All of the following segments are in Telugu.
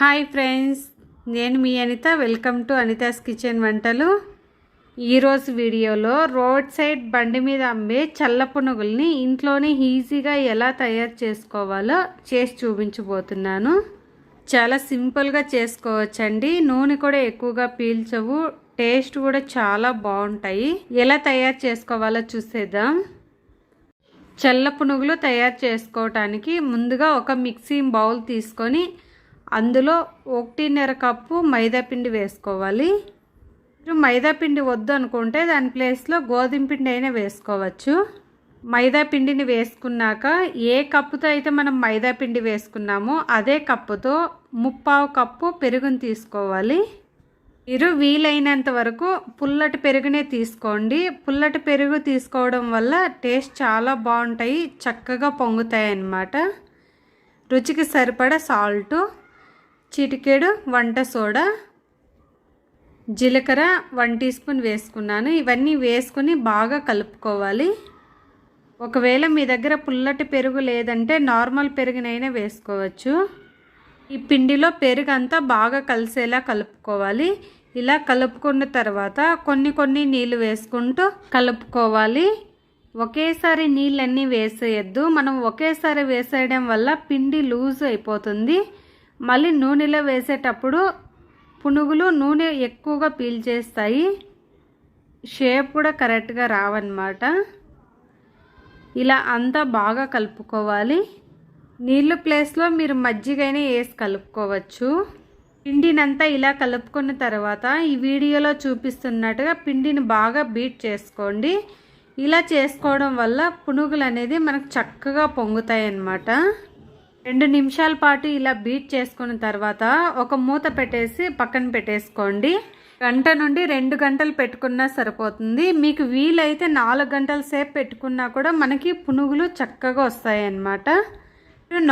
హాయ్ ఫ్రెండ్స్ నేను మీ Anitha. Welcome to Anitha's kitchen వంటలు. ఈరోజు వీడియోలో రోడ్ సైడ్ బండి మీద అమ్మే చల్ల పునుగుల్ని ఇంట్లోనే ఈజీగా ఎలా తయారు చేసుకోవాలో చేసి చూపించబోతున్నాను. చాలా సింపుల్గా చేసుకోవచ్చండి. నూనె కూడా ఎక్కువగా పీల్చవు. టేస్ట్ కూడా చాలా బాగుంటాయి. ఎలా తయారు చేసుకోవాలో చూసేద్దాం. చల్ల పునుగులు తయారు చేసుకోవటానికి ముందుగా ఒక మిక్సీ బౌల్ తీసుకొని అందులో ఒకటిన్నర కప్పు మైదాపిండి వేసుకోవాలి. మీరు మైదాపిండి వద్దు అనుకుంటే దాని ప్లేస్లో గోధుమ పిండి అయినా వేసుకోవచ్చు. మైదా పిండిని వేసుకున్నాక ఏ కప్పుతో అయితే మనం మైదాపిండి వేసుకున్నామో అదే కప్పుతో ముప్పావు కప్పు పెరుగుని తీసుకోవాలి. మీరు వీలైనంత వరకు పుల్లటి పెరుగునే తీసుకోండి. పుల్లటి పెరుగు తీసుకోవడం వల్ల టేస్ట్ చాలా బాగుంటాయి చక్కగా పొంగుతాయి అన్నమాట రుచికి సరిపడా సాల్టు. చిటికెడు వంట సోడా జీలకర్ర వన్ టీ స్పూన్ వేసుకున్నాను. ఇవన్నీ వేసుకుని బాగా కలుపుకోవాలి. ఒకవేళ మీ దగ్గర పుల్లటి పెరుగు లేదంటే నార్మల్ పెరుగునైనా వేసుకోవచ్చు. ఈ పిండిలో పెరుగు అంతా బాగా కలిసేలా కలుపుకోవాలి. ఇలా కలుపుకున్న తర్వాత కొన్ని కొన్ని నీళ్ళు వేసుకుంటూ కలుపుకోవాలి. ఒకేసారి నీళ్ళన్నీ వేసేయద్దు. మనం ఒకేసారి వేసేయడం వల్ల పిండి లూజ్ అయిపోతుంది. మళ్ళీ నూనెలో వేసేటప్పుడు పునుగులు నూనె ఎక్కువగా పీల్చేస్తాయి. షేప్ కూడా కరెక్ట్గా రావన్నమాట. ఇలా అంతా బాగా కలుపుకోవాలి. నీళ్ళు ప్లేస్లో మీరు మజ్జిగైనా వేసి కలుపుకోవచ్చు. పిండినంతా ఇలా కలుపుకున్న తర్వాత ఈ వీడియోలో చూపిస్తున్నట్టుగా పిండిని బాగా బీట్ చేసుకోండి. ఇలా చేసుకోవడం వల్ల పునుగులు అనేది మనకు చక్కగా పొంగుతాయి అన్నమాట రెండు నిమిషాల పాటు ఇలా బీట్ చేసుకున్న తర్వాత ఒక మూత పెట్టేసి పక్కన పెట్టేసుకోండి. గంట నుండి రెండు గంటలు పెట్టుకున్నా సరిపోతుంది. మీకు వీలైతే నాలుగు గంటల సేపు పెట్టుకున్నా కూడా మనకి పునుగులు చక్కగా వస్తాయి అన్నమాట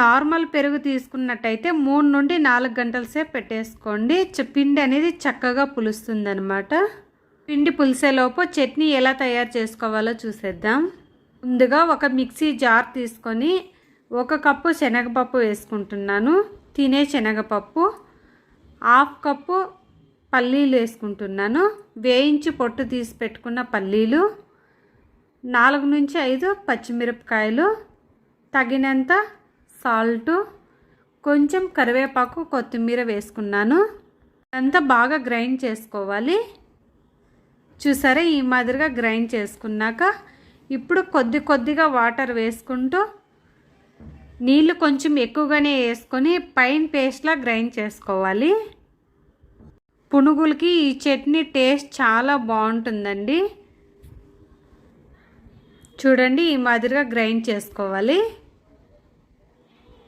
నార్మల్ పెరుగు తీసుకున్నట్టయితే మూడు నుండి నాలుగు గంటల సేపు పెట్టేసుకోండి. పిండి అనేది చక్కగా పులుస్తుంది అనమాట పిండి పులిసేలోపు చట్నీ ఎలా తయారు చేసుకోవాలో చూసేద్దాం. ముందుగా ఒక మిక్సీ జార్ తీసుకొని ఒక కప్పు శనగపప్పు వేసుకుంటున్నాను. తినే శనగపప్పు హాఫ్ కప్పు పల్లీలు వేసుకుంటున్నాను. వేయించి పొట్టు తీసి పెట్టుకున్న పల్లీలు నాలుగు నుంచి ఐదు పచ్చిమిరపకాయలు తగినంత సాల్టు కొంచెం కరివేపాకు కొత్తిమీర వేసుకున్నాను. అంతా బాగా గ్రైండ్ చేసుకోవాలి. చూసారా ఈ మాదిరిగా గ్రైండ్ చేసుకున్నాక ఇప్పుడు కొద్ది కొద్దిగా వాటర్ వేసుకుంటూ నీళ్ళు కొంచెం ఎక్కువగానే వేసుకొని పైన పేస్ట్లా గ్రైండ్ చేసుకోవాలి. పునుగులకి ఈ చట్నీ టేస్ట్ చాలా బాగుంటుందండి. చూడండి ఈ మాదిరిగా గ్రైండ్ చేసుకోవాలి.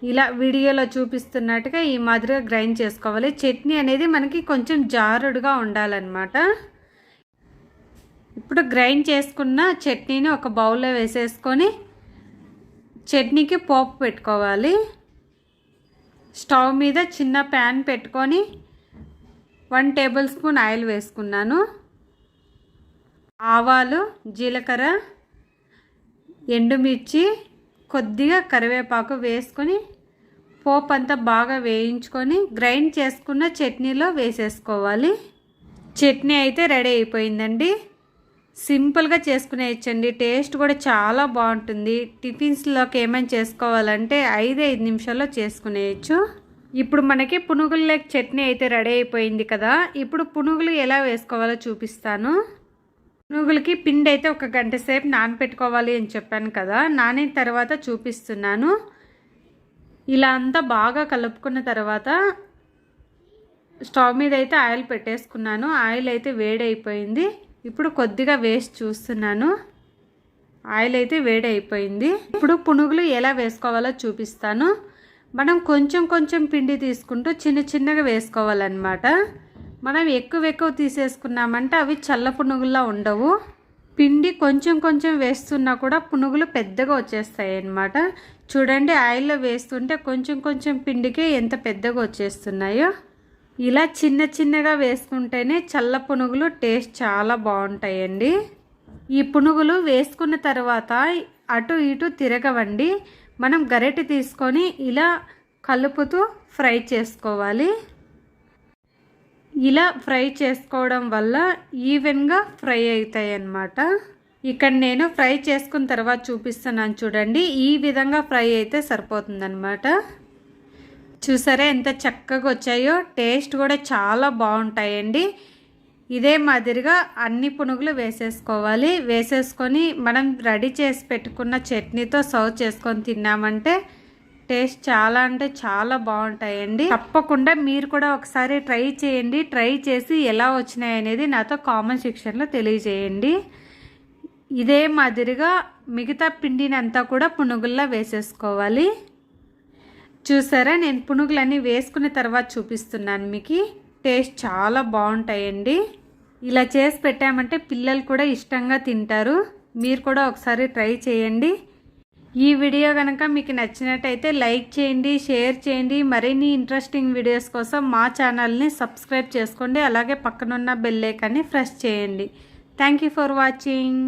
ఇలా వీడియోలో చూపిస్తున్నట్టుగా ఈ మాదిరిగా గ్రైండ్ చేసుకోవాలి. చట్నీ అనేది మనకి కొంచెం జారుడుగా ఉండాలన్నమాట. ఇప్పుడు గ్రైండ్ చేసుకున్న చట్నీని ఒక బౌల్లో వేసేసుకొని చట్నీకి పోపు పెట్టుకోవాలి. స్టవ్ మీద చిన్న ప్యాన్ పెట్టుకొని వన్ టేబుల్ స్పూన్ ఆయిల్ వేసుకున్నాను. ఆవాలు జీలకర్ర ఎండుమిర్చి కొద్దిగా కరివేపాకు వేసుకొని పోపు అంతా బాగా వేయించుకొని గ్రైండ్ చేసుకున్న చట్నీలో వేసేసుకోవాలి. చట్నీ అయితే రెడీ అయిపోయిందండి. సింపుల్గా చేసుకునేయచ్చండి టేస్ట్ కూడా చాలా బాగుంటుంది. టిఫిన్స్లోకి ఏమైనా చేసుకోవాలంటే ఐదు ఐదు నిమిషాల్లో చేసుకునేయచ్చు. ఇప్పుడు మనకి పునుగుల చట్నీ అయితే రెడీ అయిపోయింది కదా. ఇప్పుడు పునుగులు ఎలా వేసుకోవాలో చూపిస్తాను. పునుగులకి పిండి అయితే ఒక గంట సేపు నానపెట్టుకోవాలి అని చెప్పాను కదా. నానిన తర్వాత చూపిస్తున్నాను. ఇలా అంతా బాగా కలుపుకున్న తర్వాత స్టవ్ మీద అయితే ఆయిల్ పెట్టేసుకున్నాను. ఆయిల్ అయితే వేడి అయిపోయింది ఇప్పుడు కొద్దిగా వేసి చూస్తున్నాను. ఆయిల్ అయితే వేడి అయిపోయింది ఇప్పుడు పునుగులు ఎలా వేసుకోవాలో చూపిస్తాను. మనం కొంచెం కొంచెం పిండి తీసుకుంటూ చిన్న చిన్నగా వేసుకోవాలన్నమాట. మనం ఎక్కువ ఎక్కువ తీసేసుకున్నామంటే అవి చల్ల పునుగుల్లా ఉండవు. పిండి కొంచెం కొంచెం వేస్తున్నా కూడా పునుగులు పెద్దగా వచ్చేస్తాయి అన్నమాట చూడండి ఆయిల్లో వేస్తుంటే కొంచెం కొంచెం పిండికి ఎంత పెద్దగా వచ్చేస్తున్నాయో. ఇలా చిన్న చిన్నగా వేసుకుంటేనే చల్ల పునుగులు టేస్ట్ చాలా బాగుంటాయండి. ఈ పునుగులు వేసుకున్న తర్వాత అటు ఇటు తిరగవండి. మనం గరిటె తీసుకొని ఇలా కలుపుతూ ఫ్రై చేసుకోవాలి. ఇలా ఫ్రై చేసుకోవడం వల్ల ఈవెన్గా ఫ్రై అవుతాయి అన్నమాట ఇక్కడ నేను ఫ్రై చేసుకున్న తర్వాత చూపిస్తున్నాను చూడండి. ఈ విధంగా ఫ్రై అయితే సరిపోతుందన్నమాట. చూసారా ఎంత చక్కగా వచ్చాయో? టేస్ట్ కూడా చాలా బాగుంటాయండి. ఇదే మాదిరిగా అన్ని పునుగులు వేసేసుకోవాలి. వేసేసుకొని మనం రెడీ చేసి పెట్టుకున్న చట్నీతో సర్వ్ చేసుకొని తిన్నామంటే టేస్ట్ చాలా అంటే చాలా బాగుంటాయండి. తప్పకుండా మీరు కూడా ఒకసారి ట్రై చేయండి. ట్రై చేసి ఎలా వచ్చినాయి అనేది నాతో కామెంట్ సెక్షన్లో తెలియజేయండి. ఇదే మాదిరిగా మిగతా పిండినంతా కూడా పునుగుల్లా వేసేసుకోవాలి. చూసారా? నేను పునుగులన్నీ వేసుకున్న తర్వాత చూపిస్తున్నాను మీకు. టేస్ట్ చాలా బాగుంటాయండి. ఇలా చేసి పెట్టామంటే పిల్లలు కూడా ఇష్టంగా తింటారు. మీరు కూడా ఒకసారి ట్రై చేయండి. ఈ వీడియో కనుక మీకు నచ్చినట్టయితే లైక్ చేయండి షేర్ చేయండి. మరిన్ని ఇంట్రెస్టింగ్ వీడియోస్ కోసం మా ఛానల్ని సబ్స్క్రైబ్ చేసుకోండి. అలాగే పక్కనున్న బెల్లేకాన్ని ప్రెస్ చేయండి. Thank you for watching